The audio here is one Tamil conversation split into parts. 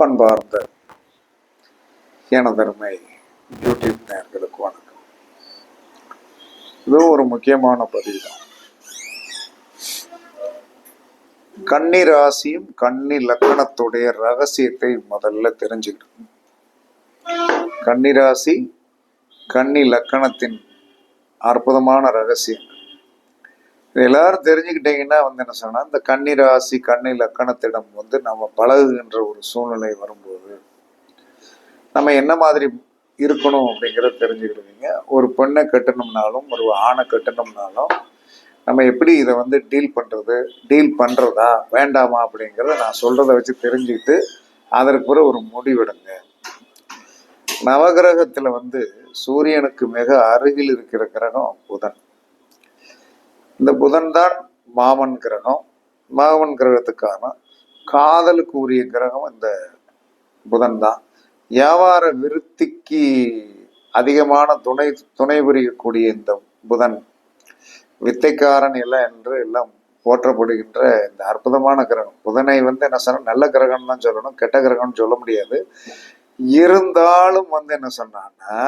பண்பார்ந்த எனதருமை யூடியூப் நேர்களுக்கு வணக்கம். இது ஒரு முக்கியமான பதிவு தான் கன்னி ராசியும் கன்னி லக்கணத்துடைய ரகசியத்தை முதல்ல தெரிஞ்சுக்கணும். கன்னி ராசி கன்னி லக்கணத்தின் அற்புதமான ரகசியம் எல்லாரும் தெரிஞ்சுக்கிட்டீங்கன்னா வந்து என்ன சொன்னா இந்த கன்னி ராசி கன்னி லக்கணத்திடம் வந்து நம்ம பழகுகின்ற ஒரு சூழ்நிலை வரும்போது நம்ம என்ன மாதிரி இருக்கணும் அப்படிங்கிறத தெரிஞ்சுக்கிடுவீங்க. ஒரு பெண்ணை கட்டணும்னாலும் ஒரு ஆணை கட்டணும்னாலும் நம்ம எப்படி இதை வந்து டீல் பண்ணுறது டீல் பண்ணுறதா வேண்டாமா அப்படிங்கிறத நான் சொல்கிறத வச்சு தெரிஞ்சுக்கிட்டு அதற்கு பிறகு ஒரு முடிவெடுங்க. நவகிரகத்தில் வந்து சூரியனுக்கு மிக அருகில் இருக்கிற கிரகம் புதன். இந்த புதன் தான் மாமன் கிரகம். மாமன் கிரகத்துக்கான காதலுக்கு உரிய கிரகம் இந்த புதன் தான். வியாபார விருத்திக்கு அதிகமான துணை துணை புரியக்கூடிய இந்த புதன் வித்தைக்காரன் இல்லை என்று எல்லாம் போற்றப்படுகின்ற இந்த அற்புதமான கிரகம். புதனை வந்து என்ன சொன்னால் நல்ல கிரகம்னு தான் சொல்லணும் கெட்ட கிரகம்னு சொல்ல முடியாது. இருந்தாலும் வந்து என்ன சொன்னான்னா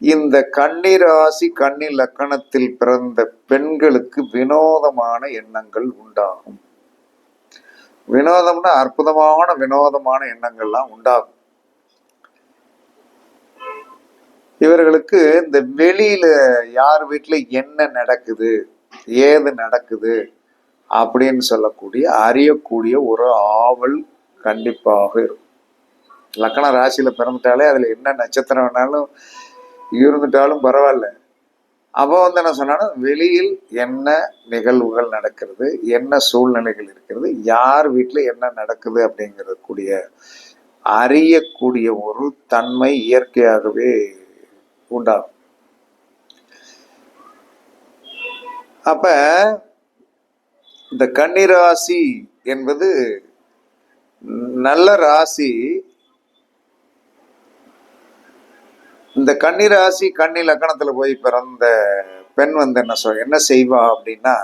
இந்த கன்னி ராசி கன்னி லக்கணத்தில் பிறந்த பெண்களுக்கு வினோதமான எண்ணங்கள் உண்டாகும். வினோதம்னா அற்புதமான வினோதமான எண்ணங்கள்லாம் உண்டாகும். இவர்களுக்கு இந்த வெளியில யார் வீட்டுல என்ன நடக்குது ஏது நடக்குது அப்படின்னு சொல்லக்கூடிய அறியக்கூடிய ஒரு ஆவல் கண்டிப்பாக இருக்கும். லக்கண ராசியில பிறந்துட்டாலே அதுல என்ன நட்சத்திரம் வேணாலும் இருந்துட்டாலும் பரவாயில்ல. அப்போ வந்து என்ன சொன்னா வெளியில் என்ன நிகழ்வுகள் நடக்கிறது என்ன சூழ்நிலைகள் இருக்கிறது யார் வீட்டில் என்ன நடக்குது அப்படிங்கிறது கூடிய அறியக்கூடிய ஒரு தன்மை இயற்கையாகவே உண்டாகும். அப்ப இந்த கன்னிராசி என்பது நல்ல ராசி இந்த கன்னி ராசி கன்னி லக்கணத்துல போய் பிறந்த பெண் வந்து என்ன சொல் என்ன செய்வா அப்படின்னா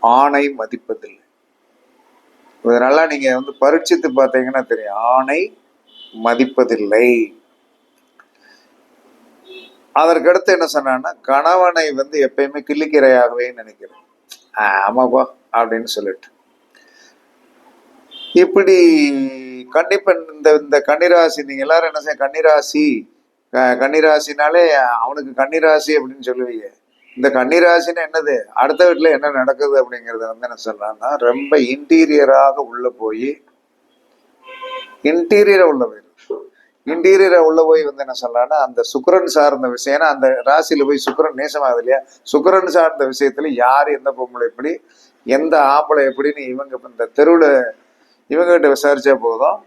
ஆணை மதிப்பதில்லை. இதனால நீங்க வந்து பரீட்சித்து பார்த்தீங்கன்னா தெரியும் ஆணை மதிப்பதில்லை. அதற்கடுத்து என்ன சொன்னான்னா கணவனை வந்து எப்பயுமே கிள்ளிக்கிரையாகவே நினைக்கிறேன். ஆமாப்பா அப்படின்னு சொல்லிட்டு. இப்படி கண்டிப்பா இந்த இந்த கன்னிராசி நீங்கள் எல்லாரும் என்ன செய்ய கன்னிராசி கன்னிராசினாலே அவனுக்கு கன்னிராசி அப்படின்னு சொல்லுவீங்க. இந்த கன்னிராசின்னு என்னது? அடுத்த வீட்டுல என்ன நடக்குது அப்படிங்கறத வந்து என்ன சொல்லலாம்னா ரொம்ப இன்டீரியராக உள்ள போய் இன்டீரியராக உள்ள போய் இன்டீரியரை உள்ள போய் வந்து என்ன சொல்லலாம்னா அந்த சுக்கரன் சார்ந்த விஷயம் ஏன்னா அந்த ராசியில போய் சுக்கிரன் நேசமாகுது இல்லையா? சுக்கிரன் சார்ந்த விஷயத்துல யார் எந்த பொம்பளை எப்படி எந்த ஆம்பளை எப்படின்னு இவங்க இந்த தெருவுல இவங்ககிட்ட விசாரிச்சா போதும்.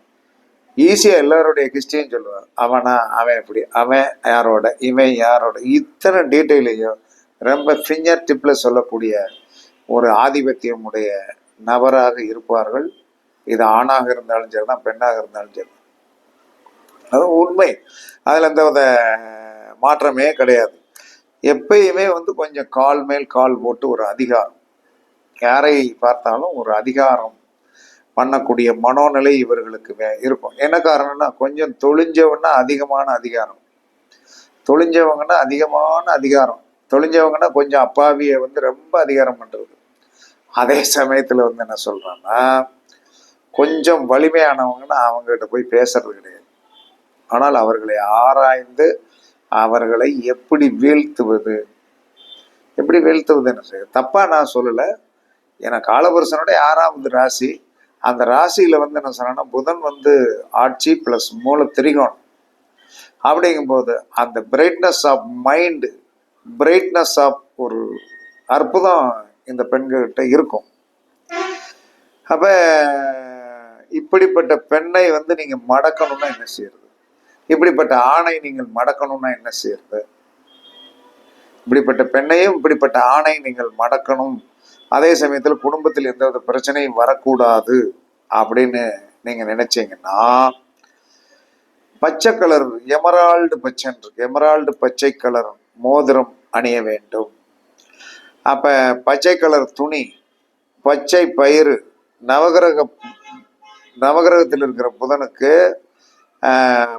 ஈஸியாக எல்லாருடைய ஹிஸ்டரியும் சொல்லுவார் அவனா அவன் எப்படி? அவன் யாரோட? இவன் யாரோட? இத்தனை டீட்டெயிலையும் ரொம்ப ஃபிங்கர் டிப்பில் சொல்லக்கூடிய ஒரு ஆதிபத்தியம் உடைய நபராக இருப்பார்கள். இது ஆணாக இருந்தாலும் சரி தான் பெண்ணாக இருந்தாலும் சரி. அது உண்மை. அதில் எந்த வித மாற்றமே கிடையாது. எப்பயுமே வந்து கொஞ்சம் கால் மேல் கால் போட்டு ஒரு அதிகாரம். யாரை பார்த்தாலும் ஒரு அதிகாரம் பண்ணக்கூடிய மனோநிலை இவர்களுக்கு இருக்கும். என்ன காரணம்னா கொஞ்சம் தொழிஞ்சவன்னா அதிகமான அதிகாரம். தொழிஞ்சவங்கன்னா அதிகமான அதிகாரம். தொழிஞ்சவங்கன்னா கொஞ்சம் அப்பாவியை வந்து ரொம்ப அதிகாரம் பண்ணுறது அதே சமயத்தில் வந்து என்ன சொல்கிறான்னா கொஞ்சம் வலிமையானவங்கன்னா அவங்ககிட்ட போய் பேசுறது கிடையாது. ஆனால் அவர்களை ஆராய்ந்து அவர்களை எப்படி வீழ்த்துவது? எப்படி வீழ்த்துவது என்ன செய்ய? தப்பாக நான் சொல்லலை. ஏன்னா காலபுருஷனுடைய ஆறாவது ராசி அந்த ராசியில வந்து என்ன சொன்னா புதன் வந்து ஆட்சி ப்ளஸ் மூல திரிகோணம். அப்படிங்கும்போது அந்த brightness of mind brightness of ஒரு அற்புதம் இந்த பெண்கள்கிட்ட இருக்கும். அப்ப இப்படிப்பட்ட பெண்ணை வந்து நீங்க மடக்கணும்னா என்ன செய்யறது? இப்படிப்பட்ட ஆணை நீங்கள் மடக்கணும்னா என்ன செய்யறது? இப்படிப்பட்ட பெண்ணையும் இப்படிப்பட்ட ஆணை நீங்கள் மடக்கணும். அதே சமயத்தில் குடும்பத்தில் எந்தவித பிரச்சனையும் வரக்கூடாது அப்படின்னு நீங்கள் நினைச்சீங்கன்னா பச்சை கலர் எமரால்டு பச்சைன்னு இருக்கு. எமரால்டு பச்சை கலர் மோதிரம் அணிய வேண்டும். அப்போ பச்சை கலர் துணி பச்சை பயிறு நவகிரக நவகிரகத்தில் இருக்கிற புதனுக்கு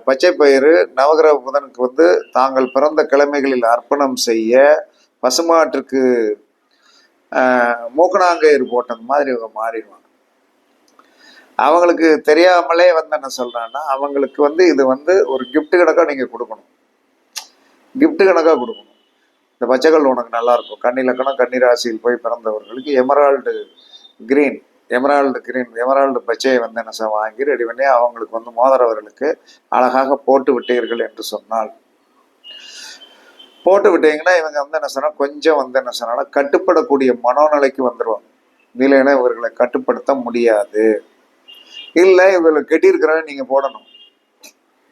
பச்சை பயிறு நவகிரக புதனுக்கு வந்து தாங்கள் பிறந்த கிழமைகளில் அர்ப்பணம் செய்ய பசுமாட்டுக்கு மூக்கணாங்கயிறு போட்டது மாதிரி இவங்க மாறிடுவாங்க. அவங்களுக்கு தெரியாமலே வந்து என்ன சொல்கிறான்னா அவங்களுக்கு வந்து இது வந்து ஒரு கிஃப்ட் கணக்காக நீங்கள் கொடுக்கணும். கிஃப்ட் கணக்காக கொடுக்கணும். இந்த பச்சைக்கல் உனக்கு நல்லா இருக்கும். கன்னி லக்கணம் கன்னி ராசியில் போய் பிறந்தவர்களுக்கு emerald green emerald green emerald பச்சையை வந்து என்ன சார் வாங்கி ரெடி பண்ணி அவங்களுக்கு வந்து மோதிரவர்களுக்கு அழகாக போட்டு விட்டீர்கள் என்று சொன்னால் போட்டு விட்டீங்கன்னா இவங்க வந்து என்ன சொன்னால் கொஞ்சம் வந்து என்ன சொன்னா கட்டுப்படக்கூடிய மனோநிலைக்கு வந்துருவாங்க. இல்லைன்னா இவர்களை கட்டுப்படுத்த முடியாது. இல்லை இவர்களை கெட்டியிருக்கிறவங்க நீங்கள் போடணும்.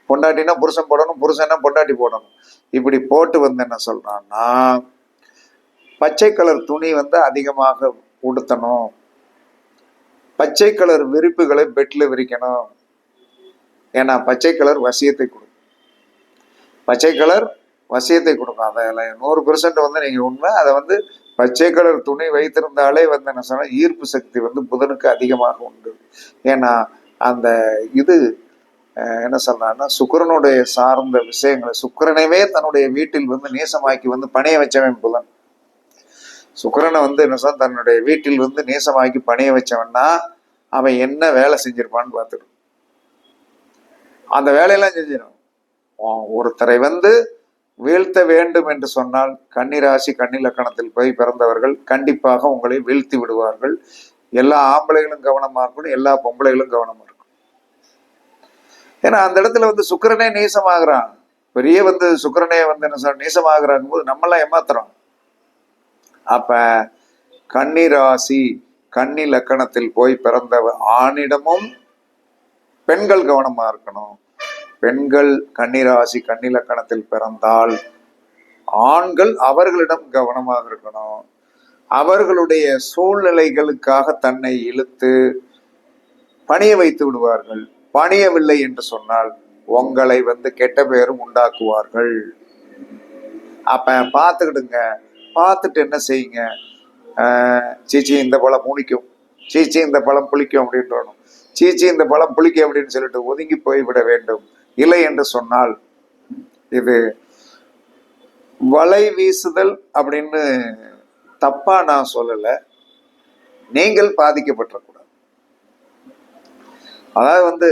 பொண்டாட்டினா புருஷன் போடணும் புருஷன்னா பொண்டாட்டி போடணும். இப்படி போட்டு வந்து என்ன சொல்கிறான்னா பச்சை கலர் துணி வந்து அதிகமாக உடுத்தணும். பச்சை கலர் விரிப்புகளை பெட்டில் விரிக்கணும். ஏன்னா பச்சை கலர் வசியத்தை கொடுக்கும். பச்சை கலர் வசியத்தை கொடுக்கும் அதில் நூறு பெர்சன்ட் வந்து நீங்க உண்மை அதை வந்து பச்சை கலர் துணி வைத்திருந்தாலே வந்து என்ன சொன்னால் ஈர்ப்பு சக்தி வந்து புதனுக்கு அதிகமாக உண்டு. ஏன்னா அந்த இது என்ன சொல்றான்னா சுக்கரனுடைய சார்ந்த விஷயங்களை சுக்கரனைவே தன்னுடைய வீட்டில் வந்து நேசமாக்கி வந்து பணிய வச்சவன் புதன். சுக்கரனை வந்து என்ன சொல்ல தன்னுடைய வீட்டில் வந்து நேசமாக்கி பணிய வச்சவன்னா அவன் என்ன வேலை செஞ்சிருப்பான்னு பார்த்துடும் அந்த வேலையெல்லாம் செஞ்சிடும் ஒருத்தரை வந்து வீழ்த்த வேண்டும் என்று சொன்னால் கன்னிராசி கன்னிலக்கணத்தில் போய் பிறந்தவர்கள் கண்டிப்பாக உங்களை வீழ்த்தி விடுவார்கள். எல்லா ஆம்பளைகளும் கவனமாக இருக்கணும் எல்லா பொம்பளைகளும் கவனமாக இருக்கும் ஏன்னா அந்த இடத்துல வந்து சுக்கரனே நீசமாகிறான். பெரிய வந்து சுக்கிரனே வந்து என்ன சொல்ற நேசமாகறாங்க போது நம்மளாம் ஏமாத்துறோம் அப்ப கன்னிராசி கன்னி லக்கணத்தில் போய் பிறந்த ஆணிடமும் பெண்கள் கவனமா இருக்கணும். பெண்கள் கன்னிராசி கன்னிலக்கணத்தில் பிறந்தால் ஆண்கள் அவர்களிடம் கவனமாக இருக்கணும். அவர்களுடைய சூழ்நிலைகளுக்காக தன்னை இழுத்து பணிய வைத்து விடுவார்கள். பணியவில்லை என்று சொன்னால் உங்களை வந்து கெட்ட பேரும் உண்டாக்குவார்கள். அப்ப பார்த்துக்கிடுங்க. பார்த்துட்டு என்ன செய்யுங்க? சீச்சி இந்த பழம் புளிக்கும் சீச்சி இந்த பழம் புளிக்கும் அப்படின்றணும் சீச்சி இந்த பழம் புளிக்கும் அப்படின்னு சொல்லிட்டு ஒதுங்கி போய்விட வேண்டும். இல்லை என்று சொன்னால் இது வலை வீசுதல் அப்படின்னு தப்பா நான் சொல்லலை. நீங்கள் பாதிக்கப்பட்டக்கூடாது அதாவது வந்து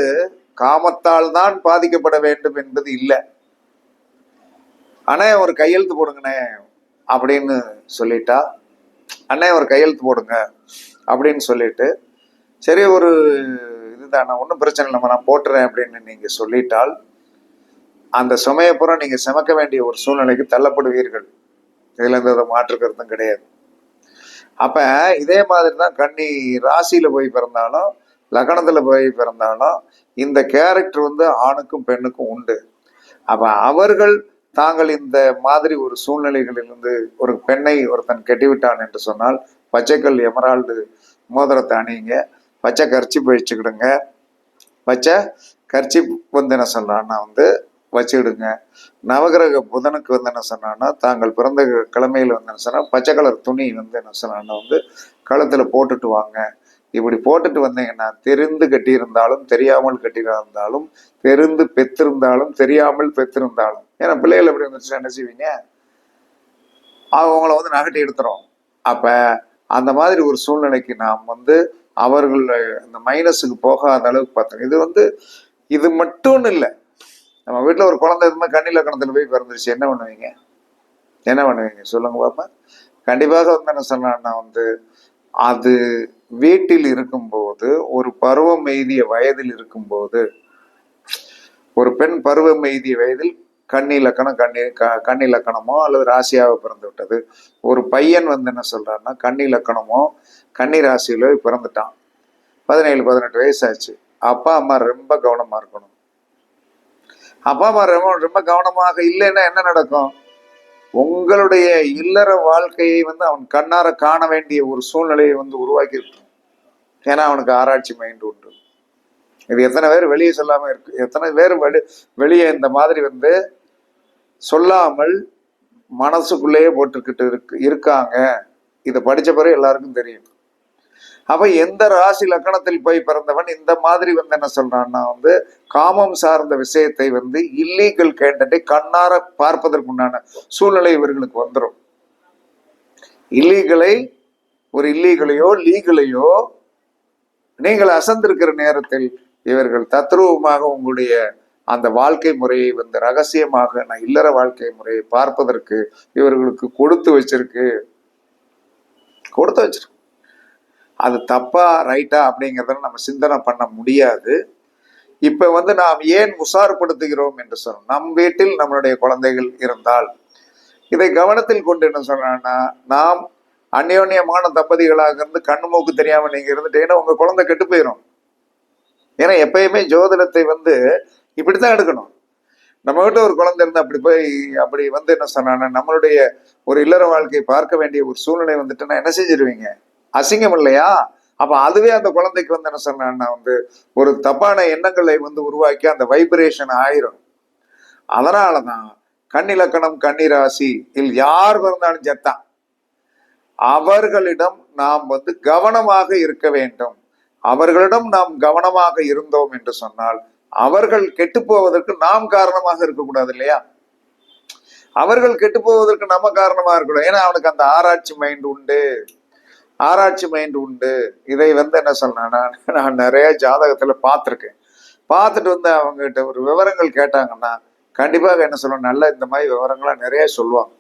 காமத்தால் தான் பாதிக்கப்பட வேண்டும் என்பது இல்லை. அண்ணே ஒரு கையெழுத்து போடுங்கண்ணே அப்படின்னு சொல்லிட்டா அண்ணே ஒரு கையெழுத்து போடுங்க அப்படின்னு சொல்லிட்டு சரி ஒரு நான் ஒன்றும் பிரச்சனை இல்லை நான் போட்டுறேன் அப்படின்னு நீங்க சொல்லிட்டால் அந்த சுமையை பூரா நீங்க சுமக்க வேண்டிய ஒரு சூழ்நிலைக்கு தள்ளப்படுவீர்கள். இதுல எந்த வித மாற்று கருத்தும் கிடையாது. அப்ப இதே மாதிரி தான் கன்னி ராசியில போய் பிறந்தாலும் லக்னத்துல போய் பிறந்தாலும் இந்த கேரக்டர் வந்து ஆணுக்கும் பெண்ணுக்கும் உண்டு. அப்ப அவர்கள் தாங்கள் இந்த மாதிரி ஒரு சூழ்நிலைகளிலிருந்து ஒரு பெண்ணை ஒருத்தன் கெட்டிவிட்டான் என்று சொன்னால் பச்சைக்கல் எமரால்டு மோதிரத்தை அணியுங்க. பச்சை கரிச்சி வச்சுக்கிடுங்க பச்சை கரிச்சி வந்து என்ன சொல்றான்னா வந்து வச்சுக்கிடுங்க. நவகிரக புதனுக்கு வந்து என்ன சொன்னான்னா தாங்கள் பிறந்த கிழமையில் வந்து என்ன சொன்னால் பச்சை கலர் துணி வந்து என்ன சொன்னான்னா வந்து கழுத்தில் போட்டுட்டு வாங்க. இப்படி போட்டுட்டு வந்தீங்கன்னா தெரிந்து கட்டியிருந்தாலும் தெரியாமல் கட்டியிருந்தாலும் தெரிந்து பெற்றிருந்தாலும் தெரியாமல் பெற்றிருந்தாலும். ஏன்னா பிள்ளைகள் எப்படி வந்துச்சுன்னா என்ன செய்வீங்க? அவங்கள வந்து நகட்டி எடுத்துரும். அப்போ அந்த மாதிரி ஒரு சூழ்நிலைக்கு நாம் வந்து அவர்கள் அந்த மைனஸுக்கு போகாத அளவுக்கு பார்த்தோம் இது வந்து இது மட்டும்னு இல்லை. நம்ம வீட்டில் ஒரு குழந்தை இருந்தால் கண்ணில் கணத்தில் போய் பிறந்துருச்சு. என்ன பண்ணுவீங்க? என்ன பண்ணுவீங்க? சொல்லுங்க பாப்பா. கண்டிப்பாக வந்து என்ன சொன்னா வந்து அது வீட்டில் இருக்கும்போது ஒரு பருவம் எய்திய வயதில் இருக்கும்போது ஒரு பெண் பருவம் எய்திய வயதில் கண்ணிலக்கணம் கண்ணி க- கண்ணிலக்கணமோ அல்லது ராசியாக பிறந்து விட்டது ஒரு பையன் வந்து என்ன சொல்றான்னா கண்ணிலக்கணமோ கன்னி ராசியிலோ பிறந்துட்டான். பதினேழு பதினெட்டு வயசாச்சு. அப்பா அம்மா ரொம்ப கவனமாக இருக்கணும். அப்பா அம்மா ரொம்ப ரொம்ப கவனமாக இல்லைன்னா என்ன நடக்கும்? உங்களுடைய இல்லற வாழ்க்கையை வந்து அவன் கண்ணார காண வேண்டிய ஒரு சூழ்நிலையை வந்து உருவாக்கி இருக்கும் ஏன்னா அவனுக்கு ஆராய்ச்சி மைண்ட் உண்டு. இது எத்தனை பேர் வெளியே சொல்லாமல் இருக்கு. எத்தனை பேர் வெளி வெளியே இந்த மாதிரி வந்து சொல்லாமல் மனசுக்குள்ளேயே போட்டுக்கிட்டு இருக்கு இருக்காங்க. இதை படித்த பிறகு எல்லாருக்கும் தெரியும். அப்ப எந்த ராசி லக்கணத்தில் போய் பிறந்தவன் இந்த மாதிரி வந்து என்ன சொல்றான்னா வந்து காமம் சார்ந்த விஷயத்தை வந்து இல்லீகல் கேண்டட்டை கண்ணார பார்ப்பதற்குண்டான சூழ்நிலை இவர்களுக்கு வந்துடும் இல்லீகலை ஒரு இல்லீகலையோ லீகலையோ நீங்கள் அசந்திருக்கிற நேரத்தில் இவர்கள் தத்ரூபமாக உங்களுடைய அந்த வாழ்க்கை முறையை வந்து ரகசியமாக நான் இல்லற வாழ்க்கை முறையை பார்ப்பதற்கு இவர்களுக்கு கொடுத்து வச்சிருக்கு. கொடுத்து வச்சிருக்கு. அது தப்பா ரைட்டா அப்படிங்கிறத நம்ம சிந்தனை பண்ண முடியாது. இப்ப வந்து நாம் ஏன் உசார்படுத்துகிறோம் என்று சொன்னோம் நம் வீட்டில் நம்மளுடைய குழந்தைகள் இருந்தால் இதை கவனத்தில் கொண்டு என்ன சொன்னா நாம் அந்யோன்யமான தம்பதிகளாக இருந்து கண்ணு மூக்கு தெரியாம நீங்க இருந்துட்டீங்கன்னா உங்க குழந்தை கெட்டு போயிடும் ஏன்னா எப்பயுமே ஜோதிடத்தை வந்து இப்படித்தான் எடுக்கணும். நம்ம கிட்ட ஒரு குழந்தை இருந்து அப்படி போய் அப்படி வந்து என்ன சொன்னான்னா நம்மளுடைய ஒரு இல்லற வாழ்க்கையை பார்க்க வேண்டிய ஒரு சூழ்நிலை வந்துட்டுன்னா என்ன செஞ்சிருவீங்க? அசிங்கம் இல்லையா? அப்ப அதுவே அந்த குழந்தைக்கு வந்து என்ன சொன்னா வந்து ஒரு தப்பான எண்ணங்களை வந்து உருவாக்கி அந்த வைப்ரேஷன் ஆயிரும். அதனாலதான் கண்ணிலக்கணம் கன்னிராசி இல் யார் பிறந்தாலும் செத்தான் அவர்களிடம் நாம் வந்து கவனமாக இருக்க வேண்டும். அவர்களிடம் நாம் கவனமாக இருந்தோம் என்று சொன்னால் அவர்கள் கெட்டு போவதற்கு நாம் காரணமாக இருக்கக்கூடாது இல்லையா? அவர்கள் கெட்டு போவதற்கு நம்ம காரணமா இருக்கணும் ஏன்னா அவனுக்கு அந்த ஆராய்ச்சி மைண்ட் உண்டு. ஆராய்ச்சி மைண்ட் உண்டு. இதை வந்து என்ன சொன்னா நான் நிறைய ஜாதகத்துல பார்த்துருக்கேன். பார்த்துட்டு வந்து அவங்ககிட்ட ஒரு விவரங்கள் கேட்டாங்கன்னா கண்டிப்பாக என்ன சொல்லணும் நல்ல இந்த மாதிரி விவரங்கள்லாம் நிறைய சொல்லுவாங்க.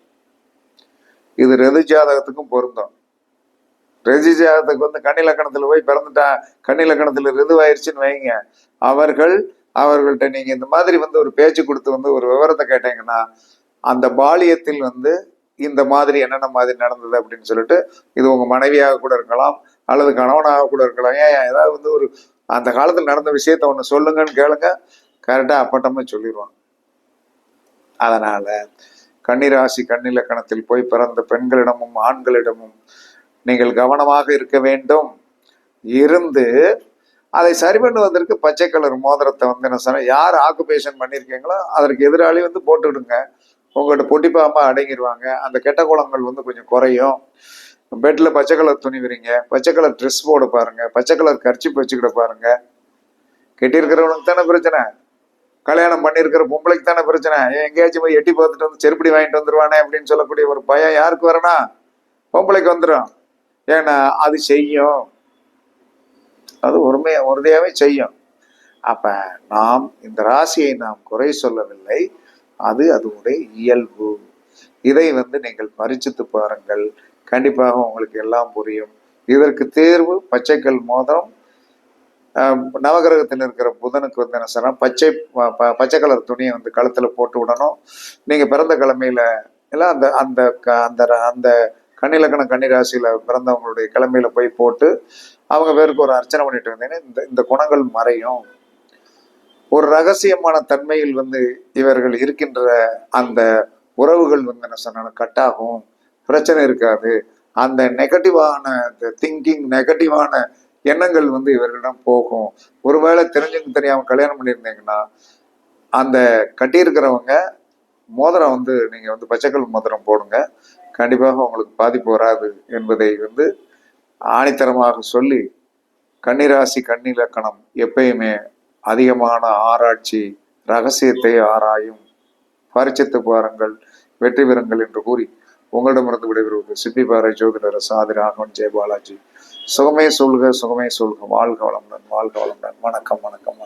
இது ரெது ஜாதகத்துக்கும் பொருந்தும். ரெஜி ஜாதகத்துக்கு வந்து கன்னிலக்கணத்தில் போய் பிறந்துட்டான் கன்னிலக்கணத்தில் ரெதுவாயிருச்சுன்னு வைங்க. அவர்கள் அவர்கள்ட்ட நீங்கள் இந்த மாதிரி வந்து ஒரு பேச்சு கொடுத்து வந்து ஒரு விவரத்தை கேட்டீங்கன்னா அந்த பாலியத்தில் வந்து இந்த மாதிரி என்னென்ன மாதிரி நடந்தது அப்படின்னு சொல்லிட்டு இது உங்க மனைவியாக கூட இருக்கலாம் அல்லது கணவனாக கூட இருக்கலாம். ஏன் ஏதாவது வந்து ஒரு அந்த காலத்தில் நடந்த விஷயத்த ஒன்று சொல்லுங்கன்னு கேளுங்க. கரெக்டாக அப்பட்டமே சொல்லிடுவாங்க அதனால கன்னிராசி கண்ணிலக்கணத்தில் போய் பிறந்த பெண்களிடமும் ஆண்களிடமும் நீங்கள் கவனமாக இருக்க வேண்டும். இருந்து அதை சரி பண்ணுவதற்கு பச்சை கலர் மோதிரத்தை வந்து என்ன சொன்னால் யார் ஆக்குபேஷன் பண்ணியிருக்கீங்களோ அதற்கு எதிராளி வந்து போட்டுவிடுங்க. உங்கள்கிட்ட பொட்டிப்பாம அடங்கிடுவாங்க அந்த கெட்ட குளங்கள் வந்து கொஞ்சம் குறையும். பெட்டில் பச்சை கலர் துணி விரிங்க. பச்சை கலர் ட்ரெஸ் போட பாருங்க. பச்சை கலர் கர்ச்சி வச்சுக்கிட பாருங்க. கெட்டியிருக்கிறவனுக்கு தானே பிரச்சனை? கல்யாணம் பண்ணியிருக்கிற பொம்பளைக்கு தானே பிரச்சனை? ஏன் எங்கேயாச்சும் போய் எட்டி பார்த்துட்டு வந்து செருப்படி வாங்கிட்டு வந்துருவானே அப்படின்னு சொல்லக்கூடிய ஒரு பயம் யாருக்கு வரனா பொம்பளைக்கு வந்துடும் ஏன்னா அது செய்யும். அது உண்மையா உறுதியாகவே செய்யும். அப்ப நாம் இந்த ராசியை நாம் குறை சொல்லவில்லை. அது அதனுடைய இயல்பு. இதை வந்து நீங்கள் பரிச்சித்து பாருங்கள். கண்டிப்பாக உங்களுக்கு எல்லாம் புரியும். இதற்கு தேர்வு பச்சைக்கல் மோதிரம் நவகிரகத்தில் இருக்கிற புதனுக்கு வந்து என்ன சொன்னால் பச்சை ப- ப- பச்சை கலர் துணியை வந்து கழுத்தில் போட்டு விடணும். நீங்கள் பிறந்த கிழமையில எல்லாம் அந்த அந்த க- அந்த அந்த கன்னிலக்கணம் கன்னிராசியில் பிறந்தவங்களுடைய கிழமையில போய் போட்டு அவங்க பேருக்கு ஒரு அர்ச்சனை பண்ணிட்டு வந்தீங்கன்னா இந்த இந்த குணங்கள் மறையும். ஒரு ரகசியமான தன்மையில் வந்து இவர்கள் இருக்கின்ற அந்த உறவுகள் வந்து என்ன சொன்னாலும் கட்டாகும் பிரச்சனை இருக்காது. அந்த நெகட்டிவான திங்கிங் நெகட்டிவான எண்ணங்கள் வந்து இவர்களிடம் போகும். ஒருவேளை தெரிஞ்சுங்க தெரியாம கல்யாணம் பண்ணியிருந்தீங்கன்னா அந்த கட்டியிருக்கிறவங்க மோதிரம் வந்து நீங்க வந்து பச்சைக்கல் மோதிரம் போடுங்க. கண்டிப்பாக உங்களுக்கு பாதிப்பு வராது என்பதை வந்து ஆணித்தரமாக சொல்லி கன்னிராசி கன்னிலக்கணம் எப்பயுமே அதிகமான ஆராய்ச்சி ரகசியத்தை ஆராயும். பரிச்சித்து பாருங்கள் வெற்றி பெறுங்கள் என்று கூறி உங்களிடமிருந்து விடைபெறுவது சிப்பிப்பாறை ஜோதிடர் சாதி ராகவன் ஜெயபாலாஜி சுகமே சொல்க சுகமே சொல்க. வாழ்க வளமுடன் வாழ்க வளமுடன். வணக்கம் வணக்கம்.